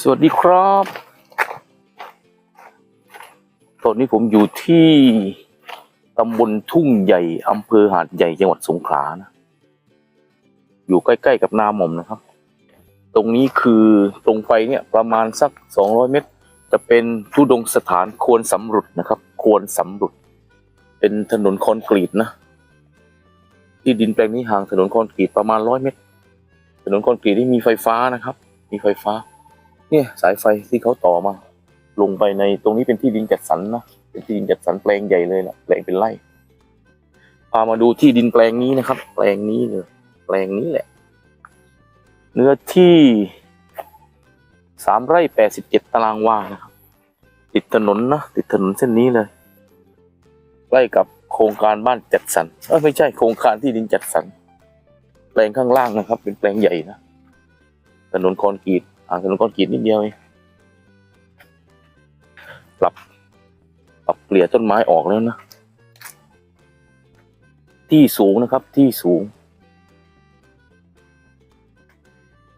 สวัสดีครับ ตอนนี้ผมอยู่ที่ตำบลทุ่งใหญ่อำเภอหาดใหญ่จังหวัดสงขลานะ อยู่ใกล้ๆกับนาหม่อมนะครับ ตรงนี้คือตรงไปเนี่ยประมาณสักสองร้อยเมตร จะเป็นทุดงสถานควรสำรุดนะครับ ควรสำรุด เป็นถนนคอนกรีตนะ ที่ดินแปลงนี้ห่างถนนคอนกรีตประมาณร้อยเมตร ถนนคอนกรีตที่มีไฟฟ้านะครับ มีไฟฟ้า เนี่ยสายไฟที่เขาต่อมา ลงไปในตรงนี้เป็นที่ดินจัดสรรนะเป็นที่ดินจัดสรรแปลงใหญ่เลยนะแปลงเป็นไร่พามาดูที่ดินแปลงนี้นะครับ แปลงนี้เลยแปลงนี้แหละ เนื้อที่สามไร่แปดสิบเจ็ดตารางวานะครับ ติดถนนนะติดถนนเส้นนี้เลยใกล้กับโครงการบ้านจัดสรรเออไม่ใช่โครงการที่ดินจัดสรรแปลงข้างล่างนะครับ เป็นแปลงใหญ่นะถนนคอนกรีต ห่างถนนคอนกรีตนิดเดียวเองปรับปรับเกลี่ยต้นไม้ออกแล้วนะ ที่สูงนะครับที่สูง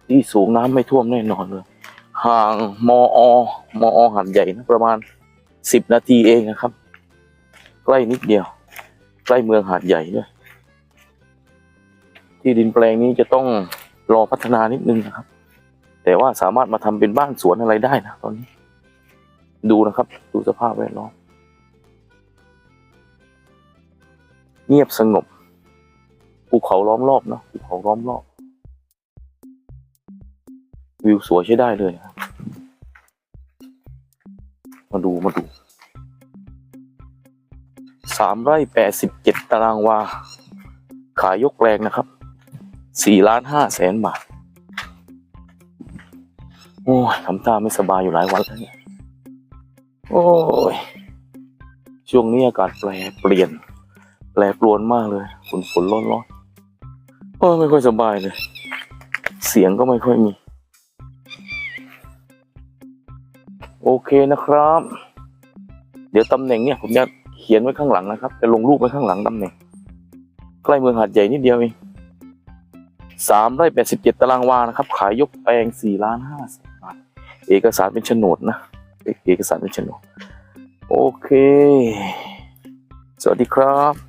ที่สูงน้ำไม่ท่วมแน่นอนเลยห่างมอมอหัดใหญ่นะประมาณสิบนาทีเองนะครับ ใกล้นิดเดียว ใกล้เมืองหาดใหญ่ด้วยที่ดินแปลงนี้จะต้องรอพัฒนานิดนึงนะครับ แต่ว่าสามารถมาทำเป็นบ้านสวนอะไรได้นะตอนนี้ ดูนะครับ ดูสภาพแวดล้อมเงียบสงบภูเขาล้อมรอบเนาะภูเขาล้อมรอบ วิวสวยใช้ได้เลยครับมาดูมาดูสามไร่แปดสิบเจ็ดตารางวา ขายยกแรงนะครับสี่ล้านห้าแสนบาท โอ้ยทำท่าไม่สบายอยู่หลายวันแล้วเนี่ย โอ้ย ช่วงนี้อากาศแปรเปลี่ยน แปรปรวนมากเลยฝนฝนร้อนร้อนโอ้ยไม่ค่อยสบายเลย เสียงก็ไม่ค่อยมี โอเคนะครับ เดี๋ยวตำแหน่งเนี่ยผมจะเขียนไว้ข้างหลังนะครับ จะลงรูปไว้ข้างหลังตำแหน่ง ใกล้เมืองหาดใหญ่นิดเดียวเองสามไร่แปดสิบเจ็ดตารางวานะครับ ขายยกแปลงสี่ล้านห้าแสนบาท เอกสารเป็นโฉนดนะเอกสารเป็นโฉนดโอเค สวัสดีครับ